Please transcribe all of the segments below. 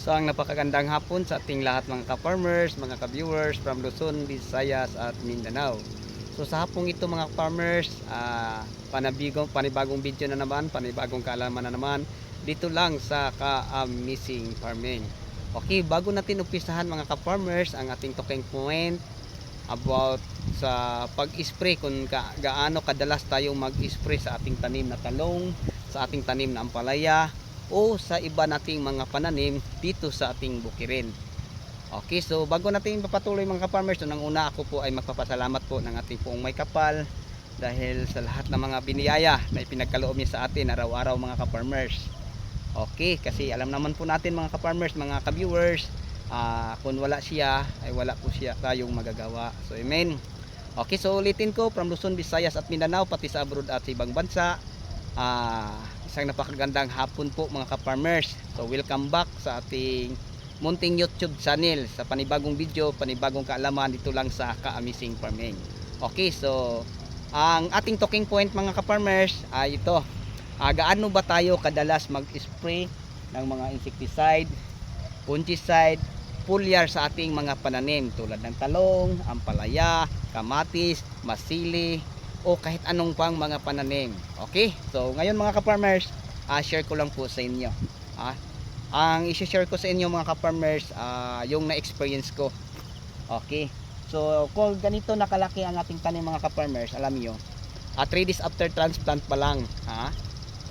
So ang napakagandang hapon sa ating lahat mga ka-farmers, mga ka-viewers from Luzon, Visayas at Mindanao. So sa hapong ito mga farmers, ah, panabigong, panibagong video na naman, panibagong kaalaman na naman dito lang sa ka-amazing farming. Okay, bago natin umpisahan mga ka-farmers ang ating talking point about sa pag-spray kung ka, gaano kadalas tayong mag-spray sa ating tanim na talong, sa ating tanim na ampalaya, o sa iba nating mga pananim dito sa ating bukirin. Okay, so bago natin papatuloy mga ka-farmers, so nang una ako po ay magpapasalamat po ng ating poong may kapal dahil sa lahat ng mga biniyaya na ipinagkaloob niya sa atin araw-araw mga ka-farmers. Okay, kasi alam naman po natin mga ka-farmers, mga ka-viewers, ah, kung wala siya ay wala po siya tayong magagawa. So amen. Okay, so ulitin ko from Luzon, Visayas at Mindanao pati sa abroad at sa ibang bansa. Ah, isang napakagandang hapon po mga ka-farmers. So welcome back sa ating munting YouTube channel sa panibagong video, panibagong kaalaman dito lang sa Ka-Amazing Farming. Okay, so ang ating talking point mga ka-farmers ay ito. Ah, gaano ba tayo kadalas mag-spray ng mga insecticide, fungicide, foliar sa ating mga pananim tulad ng talong, ampalaya, kamatis, masili, o kahit anong pang mga pananim. Okay? So, ngayon mga ka-farmers, ah, share ko lang po sa inyo. Ah, ang i-share ko sa inyo mga ka-farmers, ah, yung na-experience ko. Okay? So, kung ganito nakalaki ang ating tanim mga ka-farmers, alam niyo, ah, 3 days after transplant pa lang, ha?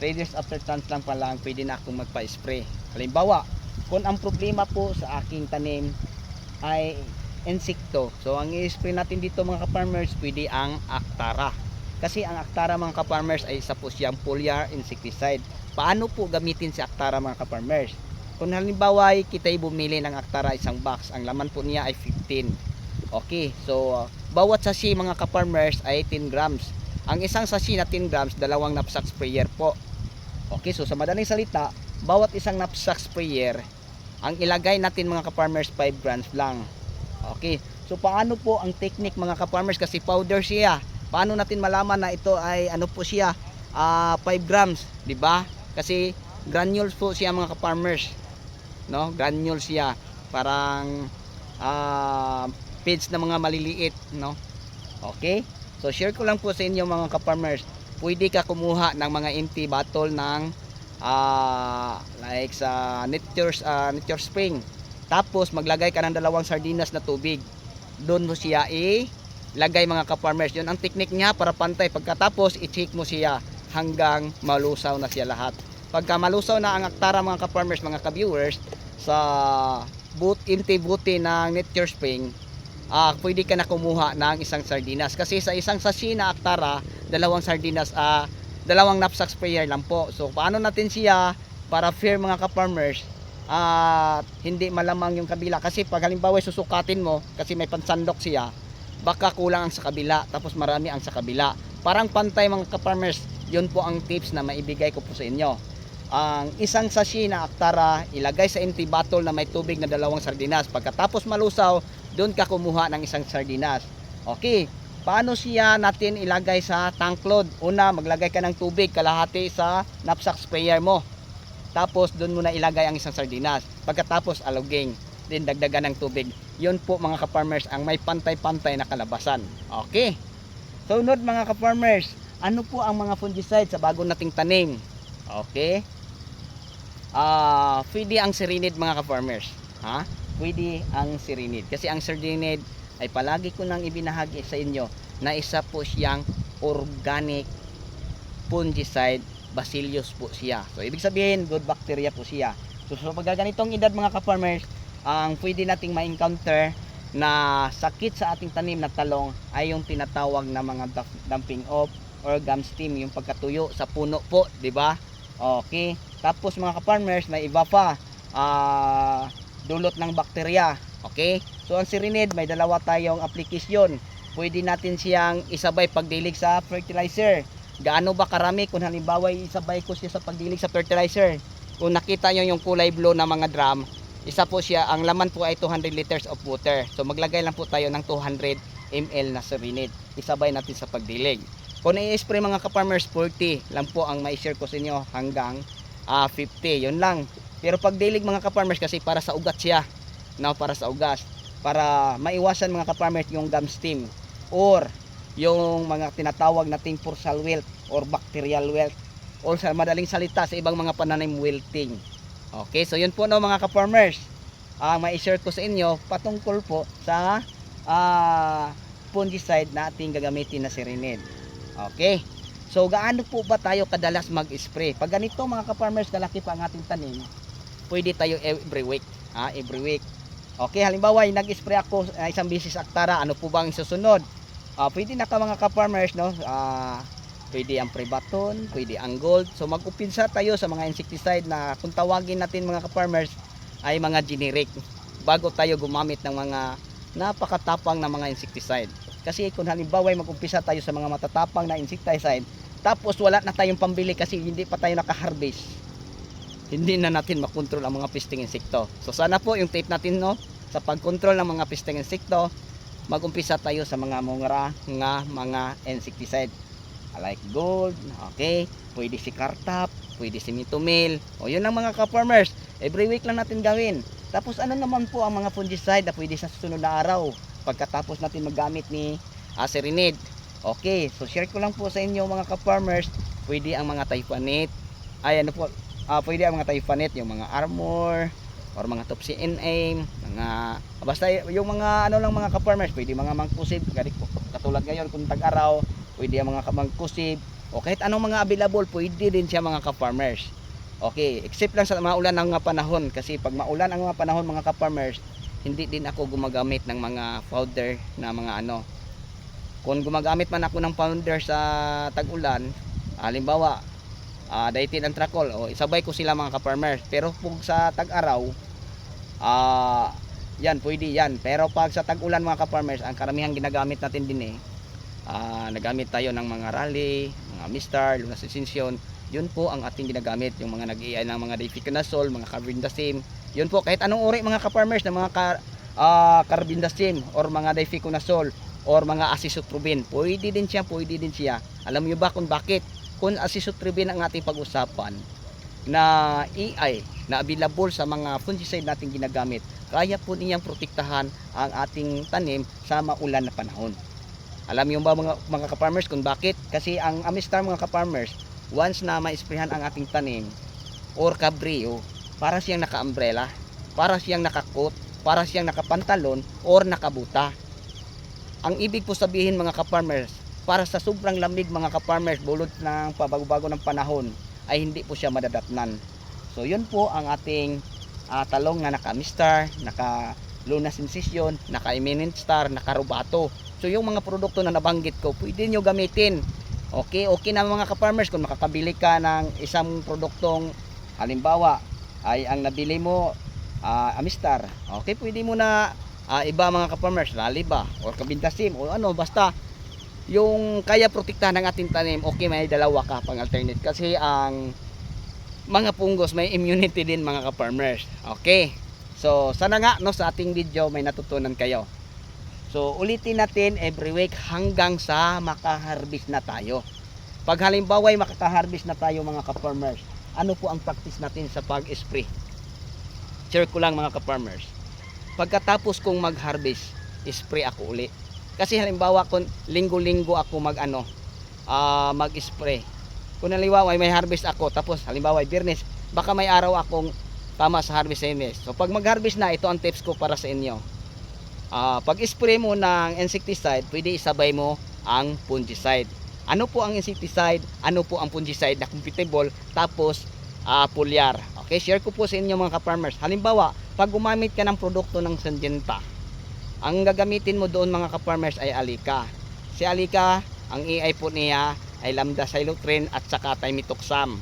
3 days after transplant pa lang, pwede na akong magpa-spray. Halimbawa, kung ang problema po sa aking tanim ay insekto. So ang i-spray natin dito mga ka-farmers, pwede ang Actara. Kasi ang Actara mga ka-farmers ay isa po siyang foliar insecticide. Paano po gamitin si Actara mga ka-farmers? Kung halimbawa ay kita'y bumili ng Actara isang box, ang laman po niya ay 15. Okay, so uh, bawat sachet mga ka-farmers ay 10 grams. Ang isang sachet na 10 grams, dalawang knapsack sprayer po. Okay, so sa madaling salita, bawat isang knapsack sprayer, ang ilagay natin mga ka-farmers 5 grams lang. Okay. So paano po ang technique mga ka-farmers kasi powder siya. Paano natin malaman na ito ay ano po siya? Ah 5 grams, 'di ba? Kasi granules po siya mga ka-farmers. No? Granules siya. Parang ah pads na mga maliliit, no? Okay? So share ko lang po sa inyo mga ka-farmers. Pwede ka kumuha ng mga empty bottle ng ah like sa Nature's ah, Nature Spring tapos maglagay ka ng dalawang sardinas na tubig. Doon mo siya ilagay mga ka-farmers. Yun ang technique niya para pantay. Pagkatapos i-check mo siya hanggang malusaw na siya lahat. Pagka malusaw na ang aktara mga ka-farmers, mga ka-viewers sa boot empty buti ng Nature Spring, ah pwede ka na kumuha ng isang sardinas. Kasi sa isang sachet na aktara, dalawang sardinas, ah dalawang knapsack sprayer lang po. So paano natin siya para fair mga ka-farmers, at hindi malamang yung kabila. Kasi pag halimbawa susukatin mo kasi may pansandok siya baka kulang ang sa kabila tapos marami ang sa kabila. Parang pantay mga ka-farmers yun po ang tips na maibigay ko po sa inyo. Ang isang sachet na aktara ilagay sa empty bottle na may tubig na dalawang sardinas. Pagkatapos malusaw doon ka kumuha ng isang sardinas. Okay paano siya natin ilagay sa tank load? Una maglagay ka ng tubig kalahati sa knapsack sprayer mo tapos doon mo na ilagay ang isang sardinas. Pagkatapos aluging, din dagdagan ng tubig. Yun po mga ka-farmers ang may pantay-pantay na kalabasan. Okay. Sunod mga ka-farmers, ano po ang mga fungicide sa bago nating tanim? Okay. Ah, pwede ang sirinid mga ka-farmers. Ha? Pwede ang sirinid. Kasi ang sirinid ay palagi ko nang ibinahagi sa inyo na isa po siyang organic fungicide bacillus po siya. So ibig sabihin good bacteria po siya. So sa pagkaganitong edad mga ka-farmers, ang pwede nating ma-encounter na sakit sa ating tanim na talong ay yung tinatawag na mga dumping off or gum stem, yung pagkatuyo sa puno po, di ba? Okay. Tapos mga ka-farmers, may iba pa. ah, dulot ng bakterya. Okay? So ang sirinid, may dalawa tayong aplikasyon. Pwede natin siyang isabay pagdilig sa fertilizer gaano ba karami kung halimbawa isabay ko siya sa pagdilig sa fertilizer? Kung nakita nyo yung kulay blue na mga drum isa po siya ang laman po ay 200 liters of water. So maglagay lang po tayo ng 200 ml na serinid isabay natin sa pagdilig. Kung i-spray mga ka-farmers 40 lang po ang mai-share ko sa inyo hanggang ah, 50 yun lang. Pero pag dilig mga ka-farmers kasi para sa ugat siya. No, para sa ugas. Para maiwasan mga ka-farmers yung gum stem or yung mga tinatawag nating pulsal wilt or bacterial wilt or sa madaling salita sa ibang mga pananim wilting. Okay, so yun po no mga ka-farmers. Ang mai-share ko sa inyo patungkol po sa ah, fungicide na ating gagamitin na Serenade. Okay. So gaano po ba tayo kadalas mag-spray? Pag ganito mga ka-farmers, kalaki pa ang ating tanim, pwede tayo every week. Ha? Every week. Okay, halimbawa, nag-spray ako ah, isang bisis aktara, ano po bang susunod? Ah, pwede na ka mga ka-farmers, no? Ah, pwede ang Prebaton, pwede ang Gold. So mag-upinsa tayo sa mga insecticide na kung tawagin natin mga ka-farmers ay mga generic bago tayo gumamit ng mga napakatapang na mga insecticide. Kasi kung halimbawa ay mag-umpisa tayo sa mga matatapang na insecticide, tapos wala na tayong pambili kasi hindi pa tayo naka-harvest, hindi na natin makontrol ang mga pisting insekto. So sana po yung tape natin no, sa pagkontrol ng mga pisting insekto, mag-umpisa tayo sa mga mura nga mga insecticide. Like gold, okay, pwede si Cartap, pwede si Mitomil, o yun ang mga ka-farmers, every week lang natin gawin. Tapos ano naman po ang mga fungicide na pwede sa susunod na araw? Pagkatapos natin maggamit ni uh, Serenade. Okay, so share ko lang po sa inyo mga ka-farmers, pwede ang mga Typhanate, ay ano po, ah, pwede ang mga Typhanate, yung mga Armor, or mga Topsy NA, mga, basta yung mga ano lang mga ka-farmers, pwede mga mangkusib, ganit katulad ngayon kung tag-araw, pwede ang mga mangkusib, o kahit anong mga available, pwede din siya mga ka-farmers. Okay, except lang sa maulan ng mga panahon kasi pag maulan ang mga panahon mga ka-farmers, hindi din ako gumagamit ng mga powder na mga ano. Kung gumagamit man ako ng powder sa tag-ulan, halimbawa, ah daitin ang trakol, o isabay ko sila mga ka-farmers. Pero kung sa tag-araw, ah yan, pwede yan. Pero pag sa tag-ulan mga ka-farmers, ang karamihan ginagamit natin din eh, ah nagamit tayo ng mga rally, mga mistar, lunas essential, yun po ang ating ginagamit yung mga nag ng mga difluconazole, mga carbendazim yun po kahit anong uri mga ka-farmers ng mga ka, ah, carbendazim or mga difluconazole or mga asisotrobin pwede din siya pwede din siya. Alam niyo ba kung bakit? Kung asisotrobin ang ating pag-usapan na EI na available sa mga fungicide natin ginagamit kaya po niyang protektahan ang ating tanim sa maulan na panahon alam niyo ba mga, mga ka-farmers kung bakit kasi ang Amistar mga ka-farmers once na ma-sprayhan ang ating tanim or kabrio, para siyang naka-umbrella, para siyang nakakot, para siyang nakapantalon or nakabuta. Ang ibig po sabihin mga ka-farmers, para sa sobrang lamig mga ka-farmers, bulot ng pabago-bago ng panahon, ay hindi po siya madadatnan. So yun po ang ating ah, talong na naka-mistar, naka Luna Sensation, naka Eminent Star, naka Rubato. So yung mga produkto na nabanggit ko, pwede nyo gamitin Okay, okay na mga ka-farmers kung makakabili ka ng isang produktong halimbawa ay ang nabili mo ah, Amistar. Okay, pwede mo na ah, iba mga ka-farmers, Rally ba or Kabintasim o ano basta yung kaya protektahan ng ating tanim, okay may dalawa ka pang alternate kasi ang mga punggos may immunity din mga ka-farmers. Okay. So, sana nga no sa ating video may natutunan kayo. So ulitin natin every week hanggang sa makaharvest na tayo. Pag halimbawa ay makakaharvest na tayo mga ka-farmers, ano po ang practice natin sa pag-spray? Share ko lang mga ka-farmers. Pagkatapos kong mag-harvest, spray ako uli. Kasi halimbawa kung linggo-linggo ako mag-ano, ah, mag-spray. Kung halimbawa ay may harvest ako, tapos halimbawa biyernes, baka may araw akong tama sa harvest sa inyo. So pag mag-harvest na, ito ang tips ko para sa inyo Ah, pag spray mo ng insecticide, pwede isabay mo ang fungicide. Ano po ang insecticide? Ano po ang fungicide na compatible? Tapos ah, foliar. Okay, share ko po sa inyo mga ka-farmers. Halimbawa, pag gumamit ka ng produkto ng Syngenta, ang gagamitin mo doon mga ka-farmers ay Alika. Si Alika, ang EI po niya ay lambda cylotrine at saka timitoxam.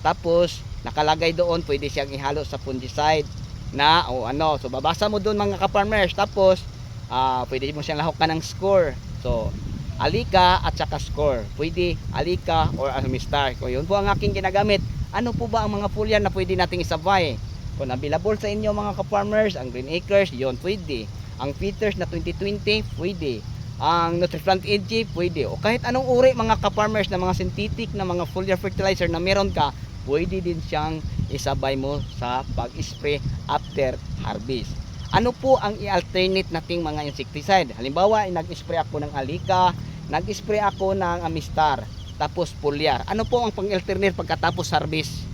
Tapos, nakalagay doon, pwede siyang ihalo sa fungicide na o ano. So babasa mo doon mga ka-farmers. Tapos ah pwede mo siyang lahokan ng score. So alika at saka score. Pwede alika or amistar kung yun po ang aking ginagamit. Ano po ba ang mga foliar na pwede nating isabay? Kung available sa inyo mga ka-farmers. Ang green acres yon pwede. Ang feeders na 2020 pwede ang Nutriplant EG pwede o kahit anong uri mga ka-farmers na mga synthetic na mga foliar fertilizer na meron ka pwede din siyang isabay mo sa pag-spray after harvest. Ano po ang i-alternate nating mga insecticide? Halimbawa, ay nag-spray ako ng alika, nag-spray ako ng amistar, tapos foliar. Ano po ang pang-alternate pagkatapos harvest?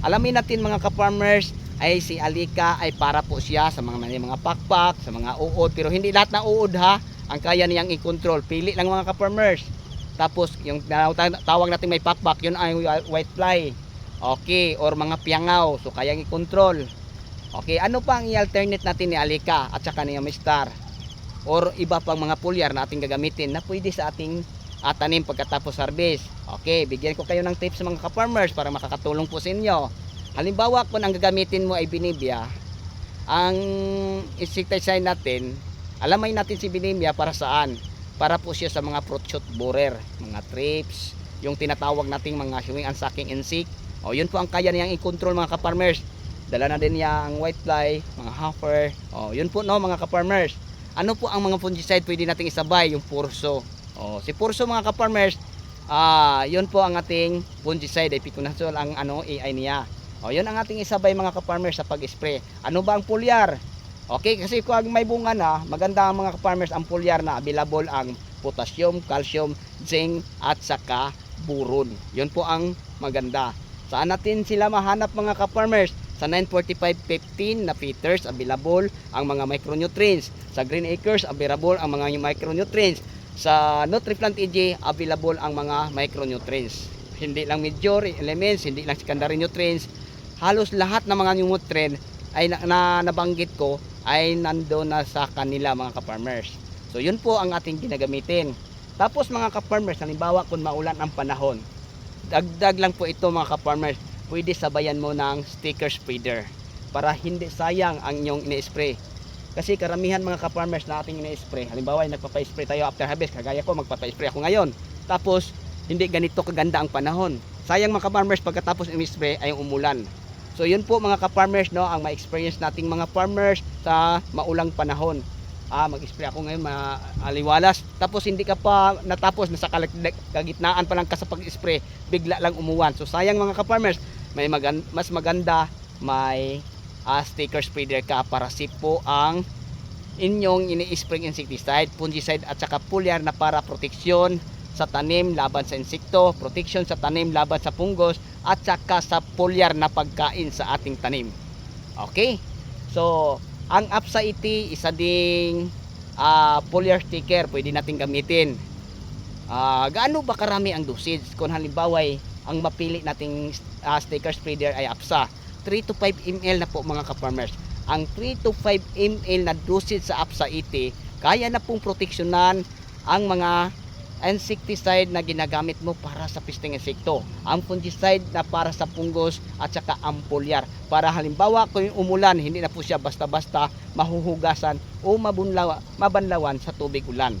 Alamin natin mga ka-farmers, ay si alika ay para po siya sa mga mga pakpak, sa mga uod, pero hindi lahat na uod ha, ang kaya niyang i-control. Pili lang mga ka-farmers. Tapos yung tawag natin may pakpak, yun ay white fly. Okay, or mga piangaw, so kayang i-control. Okay, ano pa ang i-alternate natin ni alika at saka ni amistar? Or iba pang mga pulyar na ating gagamitin na pwede sa ating ah, tanim pagkatapos harvest. Okay, bigyan ko kayo ng tips mga ka-farmers para makakatulong po sa inyo. Halimbawa kung ang gagamitin mo ay binibia, ang insecticide natin, alamay natin si binibia para saan? Para po siya sa mga fruit shoot borer, mga trips, yung tinatawag nating mga huwing and sucking insect. O yun po ang kaya niyang i-control mga ka-farmers. Dala na din niya ang white fly, mga hopper. O yun po no mga ka-farmers. Ano po ang mga fungicide pwede nating isabay? Yung purso. O si purso mga ka-farmers, ah yun po ang ating fungicide. Ay piconazole ang ano AI niya. O yun ang ating isabay mga ka-farmers sa pag-spray. Ano ba ang foliar? Okay, kasi kung may bunga na, maganda ang mga ka-farmers ang foliar na available ang potassium, calcium, zinc at saka buron. Yun po ang maganda. Saan natin sila mahanap mga ka-farmers? Sa 945.15 na Peters, available ang mga micronutrients. Sa Green Acres, available ang mga micronutrients. Sa Nutriplant EG, available ang mga micronutrients. Hindi lang major elements, hindi lang secondary nutrients. Halos lahat ng mga nutrient ay na, na nabanggit ko ay nandoon na sa kanila mga ka-farmers. So yun po ang ating ginagamitin. Tapos mga ka-farmers, halimbawa kung maulan ang panahon, dagdag lang po ito mga ka-farmers, pwede sabayan mo ng sticker spreader para hindi sayang ang inyong ini-spray. Kasi karamihan mga ka-farmers na ating ini-spray, halimbawa ay nagpapa-spray tayo after harvest, kagaya ko magpapa-spray ako ngayon. Tapos hindi ganito kaganda ang panahon. Sayang mga ka-farmers pagkatapos i-spray ay umulan. So yun po mga ka-farmers no, ang ma-experience nating mga farmers sa maulang panahon. Ah, mag-spray ako ngayon maaliwalas. Tapos hindi ka pa natapos nasa kagitnaan pa lang ka sa pag-spray, bigla lang umuwan. So sayang mga ka-farmers, may magan- mas maganda may ah, sticker spreader ka para safe po ang inyong ini-spray insecticide, fungicide at saka foliar na para proteksyon sa tanim laban sa insekto, protection sa tanim laban sa punggos at saka sa foliar na pagkain sa ating tanim. Okay? So, ang APSA iti isa ding ah, foliar sticker pwede nating gamitin. Ah, gaano ba karami ang dosage? Kung halimbawa ay ang mapili nating ah, sticker spreader ay APSA, 3 to 5 ml na po mga ka-farmers. Ang 3 to 5 ml na dosage sa APSA iti, kaya na pong proteksyonan ang mga insecticide na ginagamit mo para sa pisting insekto. Ang fungicide na para sa punggos at saka ang. Para halimbawa kung umulan, hindi na po siya basta-basta mahuhugasan o mabunlaw, mabanlawan sa tubig ulan.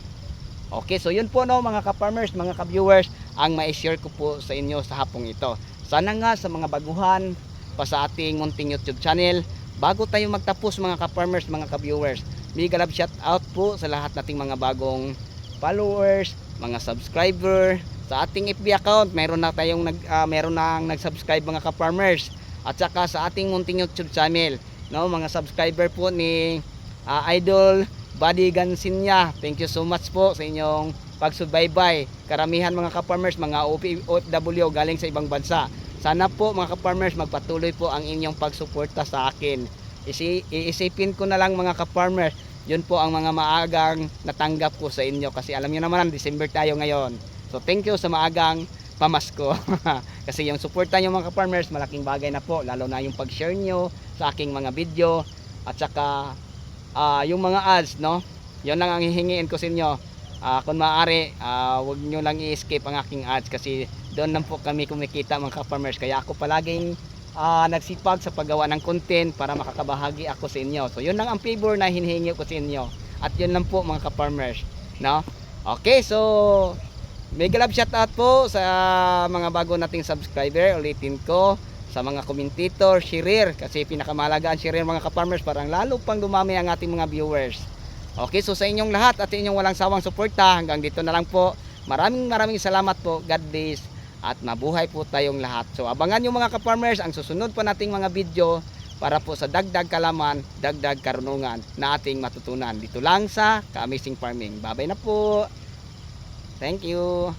Okay, so yun po no mga ka-farmers, mga ka-viewers, ang ma-share ko po sa inyo sa hapong ito. Sana nga sa mga baguhan pa sa ating munting YouTube channel, bago tayo magtapos mga ka-farmers, mga ka-viewers, mega love shout out po sa lahat nating mga bagong followers, mga subscriber sa ating FB account. Meron na tayong nag ah, meron nang nag-subscribe mga ka-farmers. At saka sa ating munting YouTube channel no mga subscriber po ni ah, Idol Buddy Gansinya. Thank you so much po sa inyong pagsubaybay. Karamihan mga ka-farmers mga OFW galing sa ibang bansa. Sana po mga ka-farmers magpatuloy po ang inyong pagsuporta sa akin. Isi, iisipin ko na lang mga ka-farmers yun po ang mga maagang natanggap ko sa inyo kasi alam niyo naman December tayo ngayon. So thank you sa maagang pamasko. Kasi yung suporta nyo mga ka-farmers malaking bagay na po lalo na yung pag-share nyo sa aking mga video at saka ah, yung mga ads no? Yun lang ang hihingiin ko sa inyo. Ah, kung maaari ah, wag nyo lang i-escape ang aking ads kasi doon lang po kami kumikita mga ka-farmers. Kaya ako palaging ah, nagsipag sa paggawa ng content para makakabahagi ako sa inyo. So yun lang ang favor na hinihingi ko sa inyo. At yun lang po mga ka-farmers, no? Okay, so mega love shout out po sa mga bago nating subscriber. Ulitin ko sa mga commentator, sharer kasi pinakamalaga ang sharer mga ka-farmers parang lalo pang dumami ang ating mga viewers. Okay, so sa inyong lahat at inyong walang sawang suporta hanggang dito na lang po. Maraming maraming salamat po. God bless at mabuhay po tayong lahat. So abangan nyo mga ka-farmers ang susunod pa nating mga video para po sa dagdag kalaman, dagdag karunungan na ating matutunan dito lang sa Ka-Amazing Farming. Babay na po. Thank you.